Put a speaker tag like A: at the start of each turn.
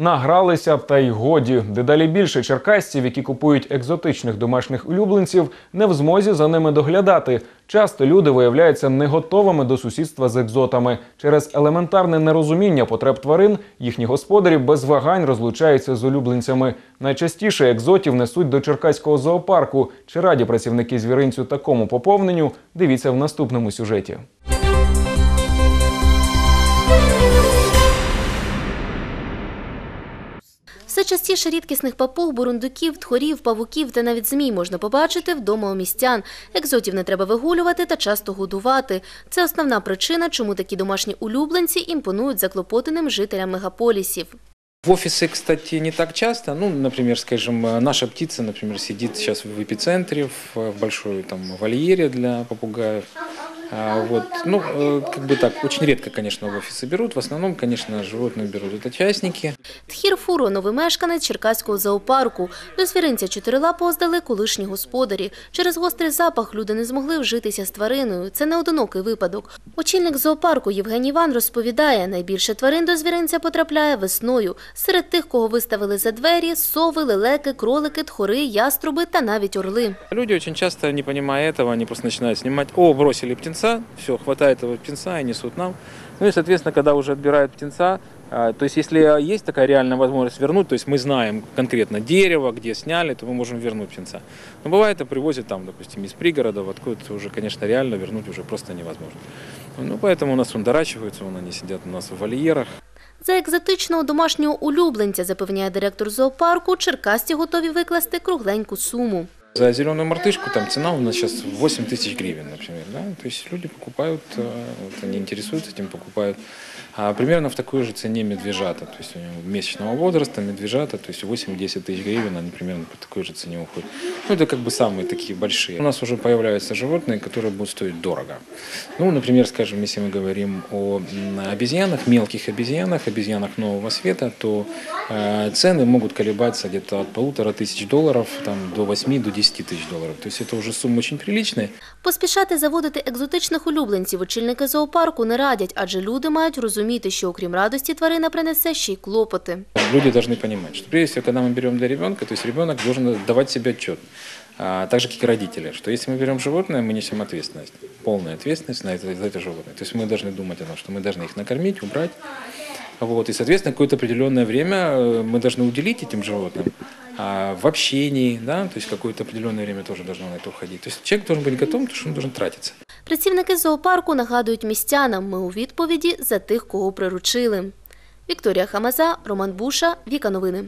A: Награлися б та й годі. Дедалі більше черкасців, які купують екзотичних домашніх улюбленців, не в змозі за ними доглядати. Часто люди виявляються не готовими до сусідства з екзотами. Через елементарне нерозуміння потреб тварин їхні господарі без вагань розлучаються з улюбленцями. Найчастіше екзотів несуть до черкаського зоопарку. Чи раді працівники звіринцю такому поповненню? Дивіться в наступному сюжеті.
B: Все частіше рідкісних папуг, бурундуків, тхорів, павуків та навіть змій можна побачити вдома у містян. Екзотів не треба вигулювати та часто годувати. Це основна причина, чому такі домашні улюбленці імпонують заклопотаним жителям мегаполісів.
C: В офисе, кстати, не так часто. Ну, например, скажем, наша птица, например, сидит сейчас в эпицентре, в большой там вольере для попугаев. А, Вот. Ну, э, как бы так, очень редко, конечно, в офисы берут. В основном, конечно, животных берут это частники.
B: Тхір Фуро – новий мешканець Черкаського зоопарку. До звіринця чотирилапого здали колишні господарі. Через гострий запах люди не змогли вжитися з твариною. Це не одинокий випадок. Очільник зоопарку Євгеній Іван розповідає, найбільше тварин до звіринця потрапляє весною. Серед тих, кого виставили за двері – сови, лелеки, кролики, тхори, яструби та навіть орли.
C: Люди очень часто, не понимая этого, они просто начинают снимать. О, бросили птенца, все, хватает этого птенца и несут нам. Ну и, соответственно, когда уже отбирают птенца, а, то есть если есть такая реальная возможность вернуть, то есть мы знаем конкретно дерево, где сняли, то мы можем вернуть птенца. Но бывает, это привозят там, допустим, из пригородов, откуда уже, конечно, реально вернуть уже просто невозможно. Ну, поэтому у нас он дорачивается, вон они сидят у нас в вольерах.
B: За екзотичного домашнього улюбленця, запевняє директор зоопарку, черкасті готові викласти кругленьку суму.
C: За зеленую мартышку там цена у нас сейчас 8 тысяч гривен, например. Да? То есть люди покупают, э, вот они интересуются этим, покупают. А примерно в такой же цене медвежата. То есть месячного возраста медвежата, то есть 8-10 тысяч гривен, они примерно по такой же цене уходят. Ну, это как бы самые такие большие. У нас уже появляются животные, которые будут стоить дорого. Ну, например, скажем, если мы говорим о обезьянах, мелких обезьянах, обезьянах нового света, то э, цены могут колебаться где-то от полутора тысяч долларов там, до 8 до 10 тысяч долларов. То есть это уже суммы очень приличные.
B: Поспішати заводити екзотичних улюбленців очільники зоопарку не радять, адже люди мають розуміти, що окрім радості тварина принесе ще й клопоти.
C: Люди должны понимать, что прежде всего, когда мы берем для ребенка, то есть ребенок должен давать себе отчет, а, так же, как и родители, что если мы берем животное, мы несем ответственность, полную ответственность на это, за это животное. То есть мы должны думать о том, что мы должны их накормить, убрать, Вот, и, соответственно, какое-то определенное время э, мы должны уделить этим животным а в общении, да, то есть какое-то определенное время тоже должно на это уходить. То есть человек должен быть готов, потому что он должен тратиться.
B: Працівники зоопарку нагадують містянам, ми у відповіді за тих, кого приручили. Вікторія Хамаза, Роман Буша, Віка Новини.